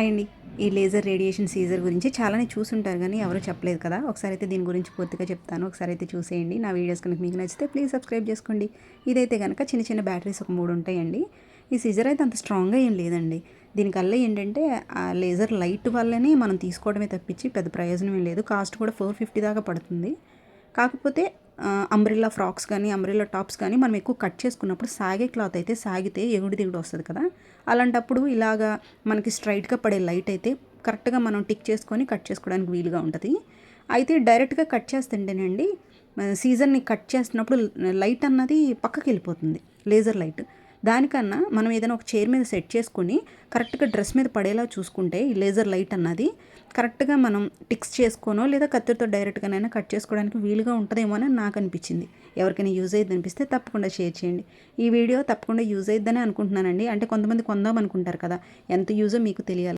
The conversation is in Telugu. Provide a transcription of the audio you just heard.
హాయ్ అండి ఈ లేజర్ రేడియేషన్ సీజర్ గురించి చాలానే చూసుంటారు కానీ ఎవరు చెప్పలేదు కదా. ఒకసారి అయితే దీని గురించి పూర్తిగా చెప్తాను. ఒకసారి అయితే చూసేయండి. నా వీడియోస్ కనుక మీకు నచ్చితే ప్లీజ్ సబ్స్క్రైబ్ చేసుకోండి. ఇదైతే కనుక చిన్న చిన్న బ్యాటరీస్ ఒక మూడు ఉంటాయండి. ఈ సీజర్ అయితే అంత స్ట్రాంగ్గా ఏం లేదండి. దీనికల్లా ఏంటంటే ఆ లేజర్ లైట్ వల్లనే మనం తీసుకోవడమే తప్పించి పెద్ద ప్రయోజనం ఏం లేదు. కాస్ట్ కూడా ఫోర్ ఫిఫ్టీ దాకా పడుతుంది. కాకపోతే అంబ్రిల్లా ఫ్రాక్స్ కానీ అంబ్రిల్లా టాప్స్ కానీ మనం ఎక్కువ కట్ చేసుకున్నప్పుడు సాగే క్లాత్ అయితే సాగితే ఎగుడు దిగుడు వస్తుంది కదా. అలాంటప్పుడు ఇలాగా మనకి స్ట్రైట్గా పడే లైట్ అయితే కరెక్ట్గా మనం టిక్ చేసుకొని కట్ చేసుకోవడానికి వీలుగా ఉంటుంది. అయితే డైరెక్ట్గా కట్ చేస్తుంటేనండి సీజన్ని కట్ చేస్తున్నప్పుడు లైట్ అన్నది పక్కకి వెళ్ళిపోతుంది లేజర్ లైట్ దానికన్నా మనం ఏదైనా ఒక చైర్ మీద సెట్ చేసుకుని కరెక్ట్గా డ్రెస్ మీద పడేలా చూసుకుంటే ఈ లేజర్ లైట్ అన్నది కరెక్ట్గా మనం టిక్స్ చేసుకోనో లేదా కత్తిరితో డైరెక్ట్గానైనా కట్ చేసుకోవడానికి వీలుగా ఉంటుందేమో అని నాకు అనిపించింది. ఎవరికైనా యూజ్ అయ్యింది అనిపిస్తే తప్పకుండా షేర్ చేయండి. ఈ వీడియో తప్పకుండా యూజ్ అయ్యిద్దని అనుకుంటున్నానండి. అంటే కొంతమంది కొందాం అనుకుంటారు కదా ఎంత యూజో మీకు తెలియాలి.